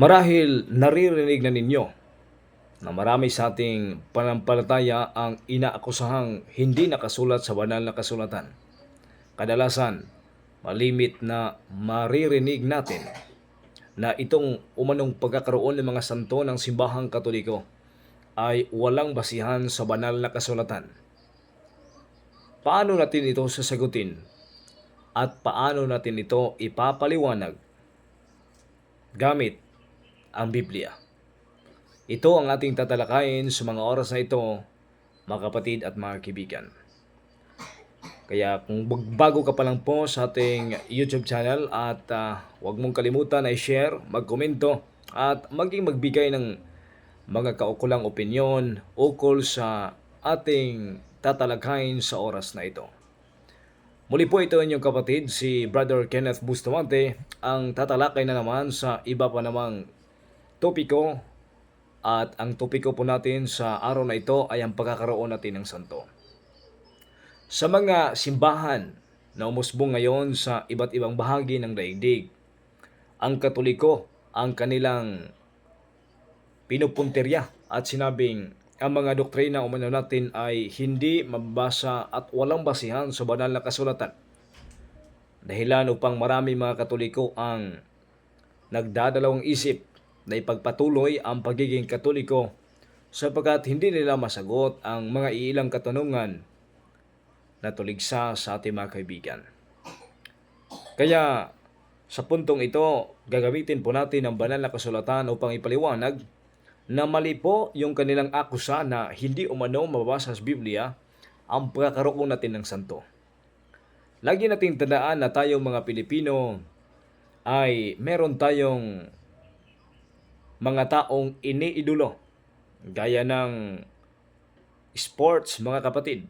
Marahil naririnig na ninyo na marami sa ating panampalataya ang inaakusahang hindi nakasulat sa banal na kasulatan. Kadalasan, malimit na maririnig natin na itong umanong pagkakaroon ng mga santo ng simbahang katoliko ay walang basihan sa banal na kasulatan. Paano natin ito sasagutin at paano natin ito ipapaliwanag gamit ang Biblia? Ito ang ating tatalakayin sa mga oras na ito, mga kapatid at mga kaibigan. Kaya kung bag- bago ka pa lang po sa ating YouTube channel at ah, huwag mong kalimutan na i-share, magkomento at maging magbigay ng mga kaukulang opinyon ukol sa ating tatalakayin sa oras na ito. Muli po ito inyong kapatid, si Brother Kenneth Bustamante, ang tatalakay na naman sa iba pa namang topiko at ang topiko po natin sa araw na ito ay ang pagkakaroon natin ng santo. Sa mga simbahan na umusbong ngayon sa iba't ibang bahagi ng daigdig, ang katoliko ang kanilang pinupunterya at sinabing ang mga doktrina umano natin ay hindi mabasa at walang basihan sa banal na kasulatan. Dahilan upang marami mga katoliko ang nagdadalawang isip na ipagpatuloy ang pagiging katoliko sapagkat hindi nila masagot ang mga iilang katanungan na tuligsa sa ating mga kaibigan. Kaya sa puntong ito, gagamitin po natin ang banal na kasulatan upang ipaliwanag na mali po yung kanilang akusa na hindi umano mababasa sa Biblia ang pagkakaroon natin ng santo. Lagi nating tandaan na tayo mga Pilipino ay meron tayong mga taong iniidulo gaya ng sports mga kapatid.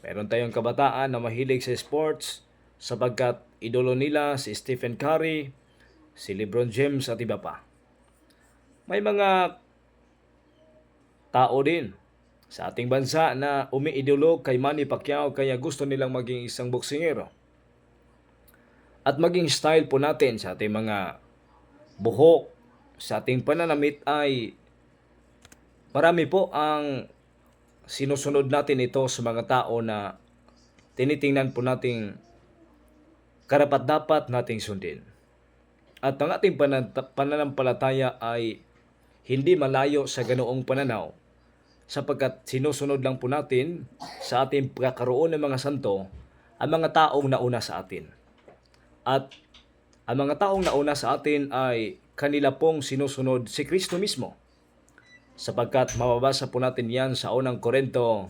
Meron tayong kabataan na mahilig sa sports sapagkat idolo nila si Stephen Curry, si LeBron James at iba pa. May mga tao din sa ating bansa na umiidolo kay Manny Pacquiao kaya gusto nilang maging isang boksingero. At maging style po natin sa ating mga buhok, sa ating pananamit ay marami po ang sinusunod natin ito sa mga tao na tinitingnan po nating karapat dapat nating sundin. At ang ating panan- pananampalataya ay hindi malayo sa ganoong pananaw sapagkat sinusunod lang po natin sa ating pagkakaroon ng mga santo ang mga taong nauna sa atin. At ang mga taong nauna sa atin ay kanila pong sinusunod si Kristo mismo. Sapagkat mababasa po natin yan sa unang Korento,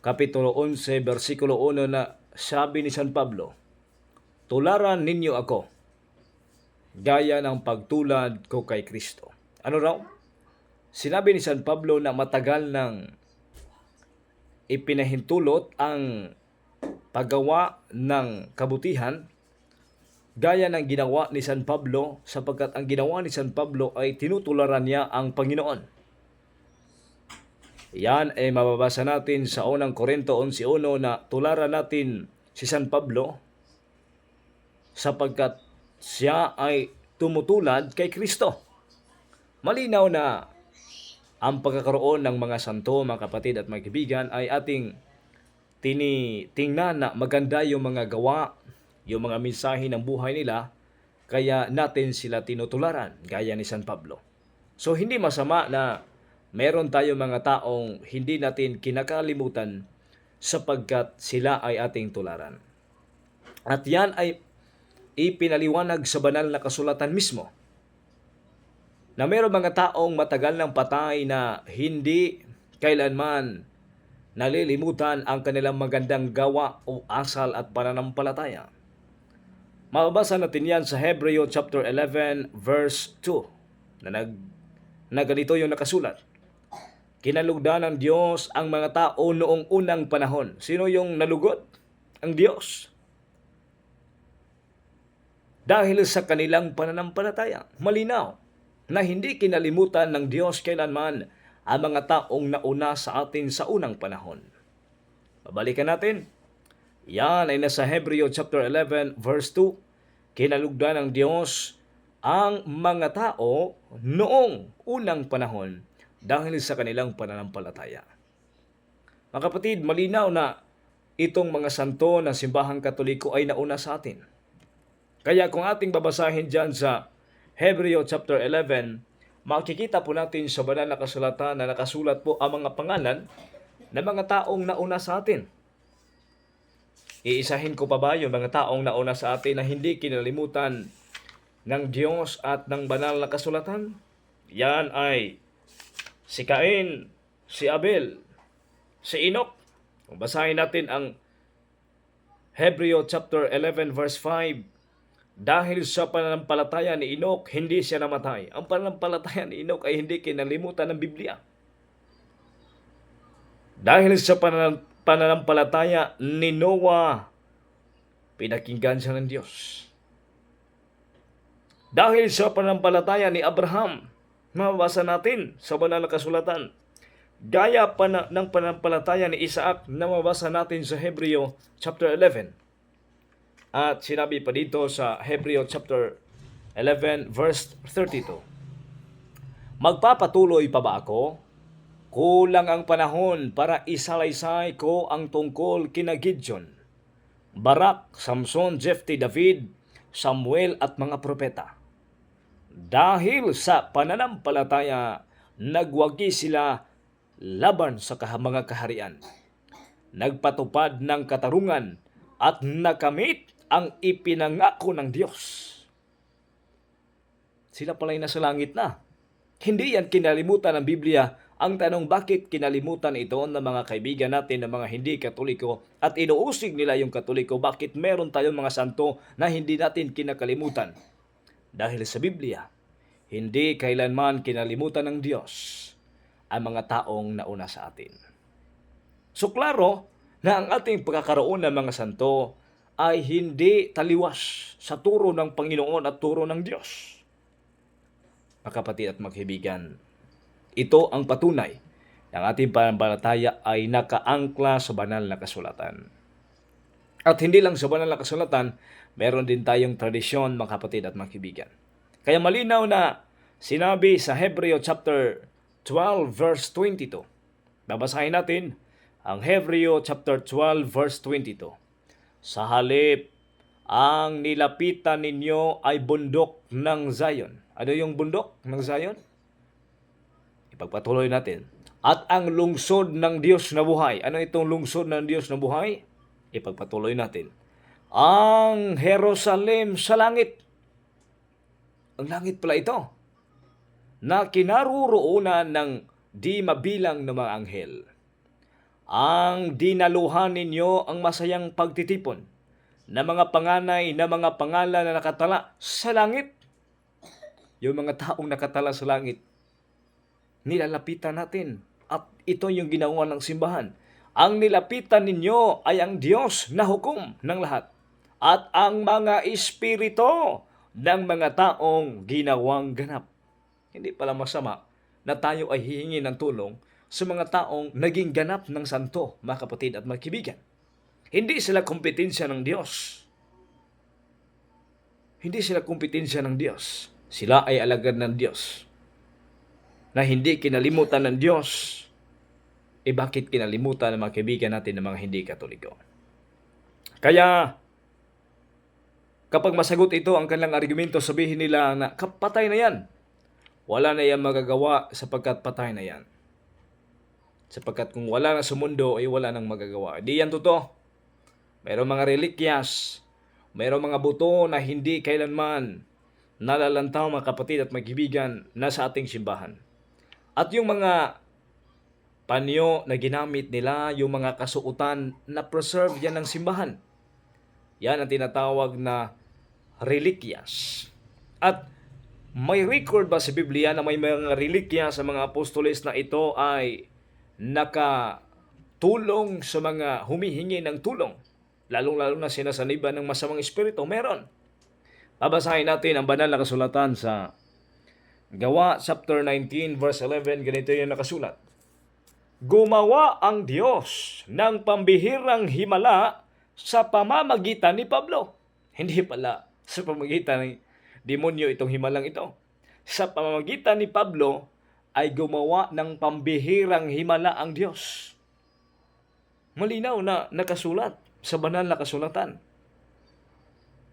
Kapitulo 11, versikulo 1 na sabi ni San Pablo, Tularan ninyo ako, gaya ng pagtulad ko kay Kristo. Ano raw? Sinabi ni San Pablo na matagal nang ipinahintulot ang paggawa ng kabutihan gaya ng ginawa ni San Pablo sapagkat ang ginawa ni San Pablo ay tinutularan niya ang Panginoon. Yan ay mababasa natin sa unang Korinto 11.1 na tularan natin si San Pablo sapagkat siya ay tumutulad kay Kristo. Malinaw na ang pagkakaroon ng mga santo, mga kapatid at mga kaibigan ay ating tinitingnan na maganda yung mga gawa, yung mga mensahe ng buhay nila, kaya natin sila tinutularan, gaya ni San Pablo. So hindi masama na meron tayo mga taong hindi natin kinakalimutan sapagkat sila ay ating tularan. At yan ay ipinaliwanag sa banal na kasulatan mismo na mayroong mga taong matagal ng patay na hindi kailanman nalilimutan ang kanilang magandang gawa o asal at pananampalataya. Mababasa natin yan sa Hebreo chapter 11 verse 2 na, nag, na ganito yung nakasulat. Kinalugdan ng Diyos ang mga tao noong unang panahon. Sino yung nalugod? Ang Diyos. Dahil sa kanilang pananampalataya. Malinaw na hindi kinalimutan ng Diyos kailanman ang mga taong nauna sa atin sa unang panahon. Babalikan natin. Yan ay nasa Hebreo chapter 11 verse 2. Kinalugdan ng Diyos ang mga tao noong unang panahon dahil sa kanilang pananampalataya. Mga kapatid, malinaw na itong mga santo ng simbahang katoliko ay nauna sa atin. Kaya kung ating babasahin dyan sa Hebreo chapter 11, makikita po natin sa banal na kasulatan na nakasulat po ang mga pangalan ng mga taong nauna sa atin. Iisahin ko pa ba yung mga taong nauna sa atin na hindi kinalimutan ng Diyos at ng banal na kasulatan? Yan ay si Cain, si Abel, si Enoch. Basahin natin ang Hebreo chapter 11 verse 5, dahil sa pananampalataya ni Enoch, hindi siya namatay. Ang pananampalataya ni Enoch ay hindi kinalimutan ng Biblia. Dahil sa panan- pananampalataya ni Noah, pinakinggan siya ng Diyos. Dahil sa pananampalataya ni Abraham, mababasa natin sa banal na kasulatan, gaya pa na, ng pananampalataya ni Isaac na mababasa natin sa Hebreo chapter 11. At sinabi pa dito sa Hebreo chapter 11 verse 32. Magpapatuloy pa ba ako? Kulang ang panahon para isalaysay ko ang tungkol kina Gideon, Barak, Samson, Jephthah, David, Samuel at mga propeta. Dahil sa pananampalataya, nagwagi sila laban sa mga kaharian. Nagpatupad ng katarungan at nakamit ang ipinangako ng Diyos. Sila pala'y nasa langit na. Hindi yan kinalimutan ng Biblia. Ang tanong bakit kinalimutan ito ng mga kaibigan natin ng mga hindi katoliko at inuusig nila yung katoliko bakit meron tayong mga santo na hindi natin kinakalimutan. Dahil sa Biblia, hindi kailanman kinalimutan ng Diyos ang mga taong nauna sa atin. So klaro na ang ating pagkakaroon ng mga santo ay hindi taliwas sa turo ng Panginoon at turo ng Diyos. Mga kapatid at magkaibigan, ito ang patunay ng ating pananampalataya ay nakaangkla sa banal na kasulatan. At hindi lang sa banal na kasulatan, meron din tayong tradisyon mga kapatid at mga kaibigan. Kaya malinaw na sinabi sa Hebreo chapter 12 verse 22. Babasahin natin ang Hebreo chapter 12 verse 22. Sa halip, ang nilapitan ninyo ay bundok ng Zion. Ano yung bundok ng Zion? Ipagpatuloy natin. At ang lungsod ng Diyos na buhay. Ano itong lungsod ng Diyos na buhay? Ipagpatuloy natin. Ang Jerusalem sa langit. Ang langit pala ito. Na kinaruroonan ng di mabilang ng mga anghel. Ang dinaluhan ninyo ang masayang pagtitipon na mga panganay na mga pangalan na nakatala sa langit. Yung mga taong nakatala sa langit, nilalapitan natin. At ito yung ginawa ng simbahan. Ang nilapitan ninyo ay ang Diyos na hukom ng lahat. At ang mga espirito ng mga taong ginawang ganap. Hindi pala masama na tayo ay hihingi ng tulong sa mga taong naging ganap ng santo, mga kapatid at mga kaibigan. Hindi sila kompetensya ng Diyos. Hindi sila kompetensya ng Diyos. Sila ay alagad ng Diyos. Na hindi kinalimutan ng Diyos. Eh bakit kinalimutan ng mga kaibigan natin ng mga hindi katoliko? Kaya, kapag masagot ito ang kanilang argumento, sabihin nila na kapatay na yan. Wala na yan magagawa sapagkat patay na yan. Sapagkat kung wala na sa mundo, ay wala nang magagawa. Di yan totoo. Mayroong mga relikyas, mayroong mga buto na hindi kailanman nalalantaw mga kapatid at magkibigan na sa ating simbahan. At yung mga panyo na ginamit nila, yung mga kasuotan na preserve yan ng simbahan. Yan ang tinatawag na relikyas. At may record ba sa Biblia na may mga relikya sa mga apostoles na ito ay nakatulong sa mga humihingi ng tulong? Lalong-lalo na sinasaniban ng masamang espiritu. Meron. Babasahin natin ang banal na kasulatan sa Gawa chapter 19 verse 11. Ganito yung nakasulat. Gumawa ang Diyos ng pambihirang himala sa pamamagitan ni Pablo. Hindi pala sa pamamagitan ni, demonyo itong himalang ito. Sa pamamagitan ni Pablo ay gumawa ng pambihirang himala ang Diyos. Malinaw na nakasulat sa banal na kasulatan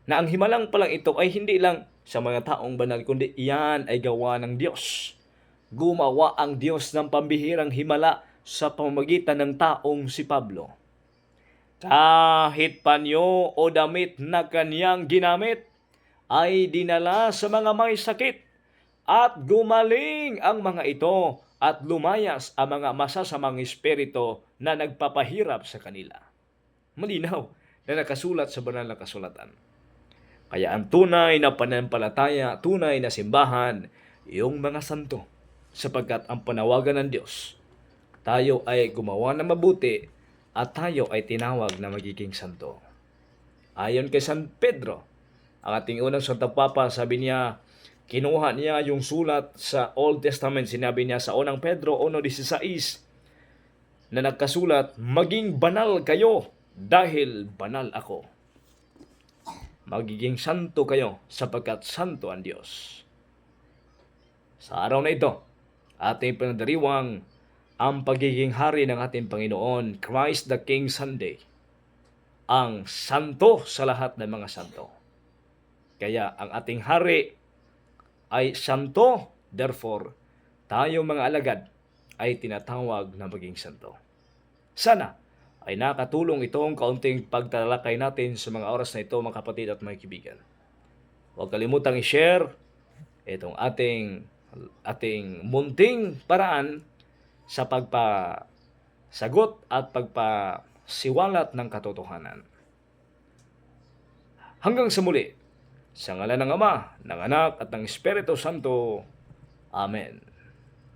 na ang himalang palang ito ay hindi lang sa mga taong banal, kundi iyan ay gawa ng Diyos. Gumawa ang Diyos ng pambihirang himala sa pamamagitan ng taong si Pablo. Kahit panyo o damit na kanyang ginamit, ay dinala sa mga may sakit at gumaling ang mga ito at lumayas ang mga masasamang espiritu na nagpapahirap sa kanila. Malinaw na nakasulat sa banal na kasulatan. Kaya ang tunay na pananampalataya, tunay na simbahan, yung mga santo. Sapagkat ang panawagan ng Diyos, tayo ay gumawa na mabuti at tayo ay tinawag na magiging santo. Ayon kay San Pedro, ang ating unang Santo Papa, sabi niya, kinuha niya yung sulat sa Old Testament, sinabi niya sa unang Pedro 1.16, na nagkasulat, maging banal kayo dahil banal ako magiging santo kayo sapagkat santo ang Diyos. Sa araw na ito, ating pinadariwang ang pagiging hari ng ating Panginoon, Christ the King Sunday, ang santo sa lahat ng mga santo. Kaya ang ating hari ay santo, therefore, tayo mga alagad ay tinatawag na maging santo. Sana ay nakatulong itong kaunting pagtalakay natin sa mga oras na ito, mga kapatid at mga kaibigan. Huwag kalimutang i-share itong ating ating munting paraan sa pagpasagot at pagpasiwalat ng katotohanan. Hanggang sa muli, sa ngalan ng Ama, ng Anak at ng Espiritu Santo. Amen.